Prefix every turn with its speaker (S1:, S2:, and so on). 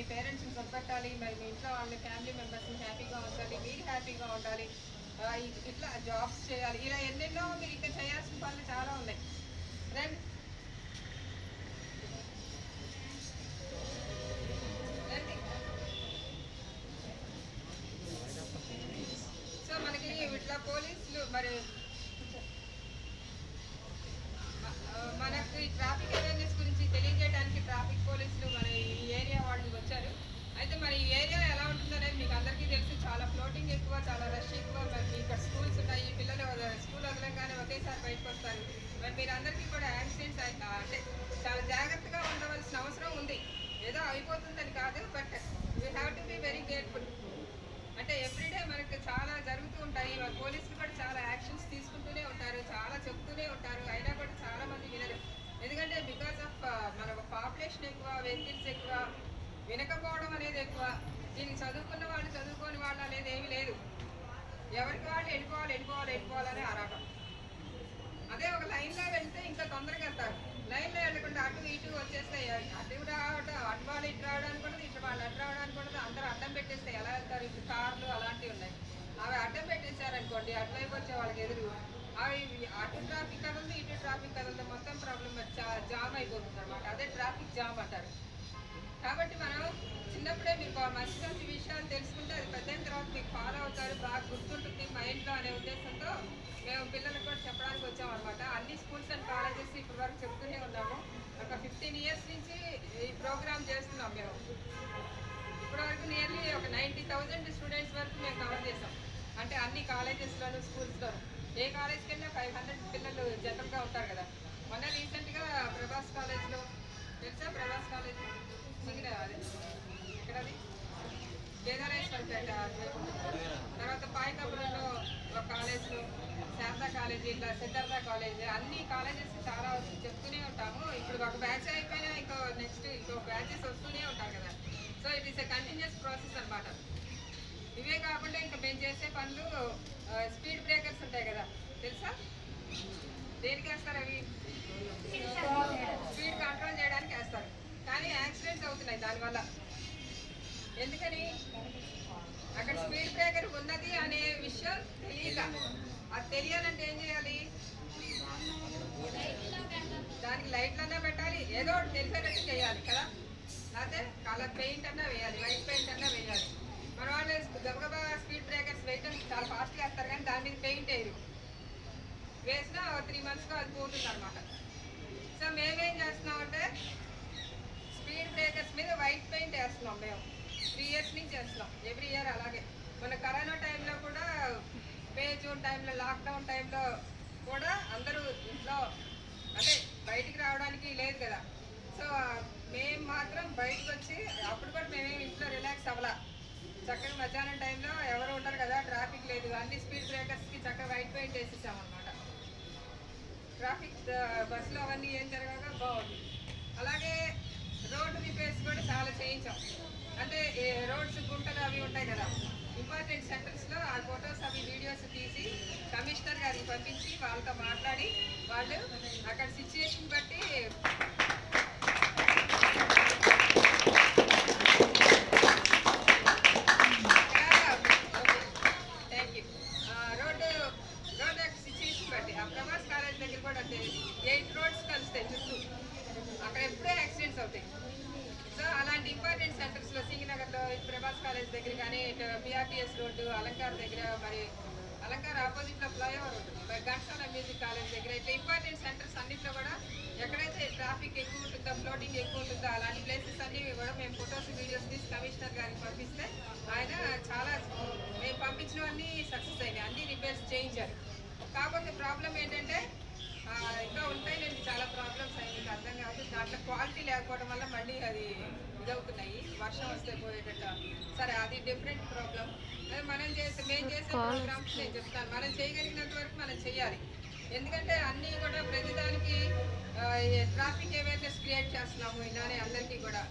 S1: మీ parents మీ పేరెంట్స్ని మరి మీ ఇంట్లో వాళ్ళ ఫ్యామిలీ మెంబర్స్ని హ్యాపీగా ఉంచాలి మీరు హ్యాపీగా ఉండాలి. ఇట్లా జాబ్స్ చేయాలి. ఇలా ఎన్నెన్నో మీరు ఇంకా చేయాల్సిన పనులు చాలా ఉన్నాయి. రండి సో మనకి ఇట్లా పోలీసులు మరి మనకి మనకు ఈ ట్రాఫిక్ అవేర్నెస్ గురించి తెలియజేయడానికి ట్రాఫిక్ పోలీసులు మన ఈ ఏరియా వాళ్ళు వచ్చారు అయితే మరి ఈ ఏరియా ఎలా ఉంటుందనేది మీకు అందరికీ తెలుసు చాలా ఫ్లోటింగ్ ఎక్కువ చాలా రష్ ఎక్కువ మరి మీ ఇక్కడ స్కూల్స్ ఉన్నాయి పిల్లలు స్కూల్ వదలంగానే ఒకేసారి బయటకు మీరందరికీ మీరు కూడా యాక్సిడెంట్స్ అంటే చాలా జాగ్రత్తగా ఉండవలసిన అవసరం ఉంది. ఏదో అయిపోతుందని కాదు but we have to be very careful అంటే ఎవ్రీడే మనకి చాలా జరుగుతూ ఉంటాయి. పోలీసులు కూడా చాలా యాక్షన్స్ తీసుకుంటూనే ఉంటారు చాలా చెప్తూనే ఉంటారు. అయినా కూడా చాలా మంది వినరు. ఎందుకంటే బికాస్ ఆఫ్ మన పాపులేషన్ ఎక్కువ వెహికల్స్ ఎక్కువ వినకపోవడం అనేది ఎక్కువ. దీనికి చదువుకున్న వాళ్ళు చదువుకోని వాళ్ళు అనేది ఏమీ లేదు. ఎవరికి వాళ్ళు వెళ్ళిపోవాలి వెళ్ళిపోవాలి వెళ్ళిపోవాలని లైన్లో వెళ్తే ఇంకా తొందరగా వెళ్తారు. లైన్లో వెళ్ళకుండా అటు ఇటు వచ్చేస్తాయి అటు రావడం అటు వాళ్ళు ఇటు రావడానికి కూడా ఇటు వాళ్ళు అటు రావడానికి కూడా అందరూ అడ్డం పెట్టేస్తాయి ఎలా వెళ్తారు? ఇప్పుడు కార్లు అలాంటివి ఉన్నాయి. అవి అడ్డం పెట్టేశారనుకోండి అటువైపు వచ్చే వాళ్ళకి ఎదురు అవి అటు ట్రాఫిక్ కదలదు ఇటు ట్రాఫిక్ కదలదు మొత్తం ప్రాబ్లం జామ్ అయిపోతుంది అనమాట అదే ట్రాఫిక్ జామ్ అంటారు. కాబట్టి మనం చిన్నప్పుడే మీకు మంచి మంచి విషయాలు తెలుసుకుంటే అది పెద్దయిన తర్వాత మీకు ఫాలో అవుతారు బాగా గుర్తుంటుంది మైండ్లో అనే ఉద్దేశంతో మేము పిల్లలకు కూడా చెప్పడానికి వచ్చాం అనమాట అన్ని స్కూల్స్ అండ్ కాలేజెస్ ఇప్పటి వరకు చెప్తూనే ఉన్నాము ఒక ఫిఫ్టీన్ ఇయర్స్ నుంచి ఈ ప్రోగ్రామ్ చేస్తున్నాం మేము ఇప్పటి వరకు నియర్లీ ఒక నైంటీ థౌజండ్ స్టూడెంట్స్ వరకు మేము కవర్ చేసాం అంటే అన్ని కాలేజెస్లోను స్కూల్స్లోను ఏ కాలేజ్కి వెళ్ళినా ఫైవ్ హండ్రెడ్ పిల్లలు జనరల్గా ఉంటారు కదా. మొన్న రీసెంట్గా ప్రభాస్ కాలేజ్లో తెలుసా ప్రభాస్ కాలేజ్ సిగిరా అది. ఎక్కడది? కేదారేశ్వరపేట తర్వాత పాయకపురంలో ఒక కాలేజ్లో శారదా కాలేజ్ ఇట్లా సిద్ధార్థ కాలేజ్ అన్ని కాలేజెస్ చాలా చెప్తూనే ఉంటాము. ఇప్పుడు ఒక బ్యాచ్ అయిపోయినా ఇంకో నెక్స్ట్ ఇంకో బ్యాచెస్ వస్తూనే ఉంటారు కదా. So it is a continuous process అనమాట ఇవే కాకుండా ఇంకా మేము చేసే పనులు స్పీడ్ బ్రేకర్స్ ఉంటాయి కదా తెలుసా? దేనికి వేస్తారు అవి? స్పీడ్ కంట్రోల్ చేయడానికి వేస్తారు. కానీ యాక్సిడెంట్స్ అవుతున్నాయి దానివల్ల. ఎందుకని? అక్కడ స్పీడ్ బ్రేకర్ ఉన్నది అనే విషయం తెలియక. అది తెలియాలంటే ఏం చేయాలి? దానికి లైట్లన్నా పెట్టాలి. ఏదో ఒకటి తెలిసేటట్టు చేయాలి కదా. లేకపోతే కలర్ పెయింట్ అన్నా వేయాలి వైట్ పెయింట్ అన్నా వేయాలి. మన వాళ్ళు గబగబా స్పీడ్ బ్రేకర్స్ వేయటం చాలా ఫాస్ట్గా వేస్తారు కానీ దాని మీద పెయింట్ వేయరు. వేసినా త్రీ మంత్స్కి అది పోతుంది అనమాట సో మేమేం చేస్తున్నామంటే స్పీడ్ బ్రేకర్స్ మీద వైట్ పెయింట్ వేస్తున్నాం మేము. త్రీ ఇయర్స్ నుంచి వేస్తున్నాం ఎవ్రీ ఇయర్ అలాగే. మన కరోనా టైంలో కూడా మే జూన్ టైంలో లాక్డౌన్ టైంలో కూడా అందరూ ఇంట్లో అంటే బయటికి రావడానికి లేదు కదా సో మేము మాత్రం బయటకు వచ్చి అప్పుడు కూడా మేమేమి ఇంట్లో రిలాక్స్ అవ్వాల చక్కగా మధ్యాహ్నం టైంలో ఎవరు ఉంటారు కదా ట్రాఫిక్ లేదు. అన్ని స్పీడ్ బ్రేకర్స్కి చక్కగా వైట్ పెయింట్ వేసేసామన్నమాట. అనమాట ట్రాఫిక్ బస్సులో అవన్నీ ఏం జరగక బాగుంది. అలాగే రోడ్డు రిపేర్స్ కూడా చాలా చేయించాం. అంటే రోడ్స్ గుంటలు అవి ఉంటాయి కదా ఇంపార్టెంట్ సెంటర్స్లో ఆ ఫొటోస్ అవి వీడియోస్ తీసి కమిషనర్ గారికి పంపించి వాళ్ళతో మాట్లాడి వాళ్ళు అక్కడ సిచ్యుయేషన్ బట్టి thank you road road situation బట్టి ఆ ప్రభాస్ కాలేజ్ దగ్గర కూడా అంతే ఎయిట్ రోడ్స్ కలుస్తాయి చుట్టూ అక్కడ ఎప్పుడూ అవుతాయి సో అలాంటి ఇంపార్టెంట్ సెంటర్స్లో సింగనగర్లో ప్రభాస్ కాలేజ్ దగ్గర కానీ ఇటు పిఆర్టీఎస్ రోడ్డు అలంకార్ దగ్గర మరి అలంకార్ ఆపోజిట్లో ఫ్లైఓవర్ ఉంటుంది. మరి ఘంటసాల మ్యూజిక్ కాలేజ్ దగ్గర ఇట్లా ఇంపార్టెంట్ సెంటర్స్ అన్నింటిలో కూడా ఎక్కడైతే ట్రాఫిక్ ఎక్కువ ఉంటుందో ఫ్లోటింగ్ ఎక్కువ ఉంటుందో అలాంటి ప్లేసెస్ అన్ని కూడా మేము ఫొటోస్ వీడియోస్ తీసి కమిషనర్ గారికి పంపిస్తే ఆయన చాలా మేము పంపించినవన్నీ సక్సెస్ అయినాయి. అన్ని రిపేర్స్ చేయించారు. కాకపోతే ప్రాబ్లం ఏంటంటే ఇంకా ఉంటాయి నేను చాలా ప్రాబ్లమ్స్ దాంట్లో క్వాలిటీ లేకపోవడం వల్ల మళ్ళీ అది ఇదవుతున్నాయి. వర్షం వస్తే పోయేటట్టు సరే అది డిఫరెంట్ ప్రాబ్లం మనం చేసే మేము చేసే ప్రోగ్రామ్స్ నేను చెప్తాను. మనం చేయగలిగినంత వరకు మనం చేయాలి. ఎందుకంటే అన్నీ కూడా ప్రతిదానికి ట్రాఫిక్ అవేర్నెస్ క్రియేట్ చేస్తున్నాము. ఇలానే అందరికీ కూడా.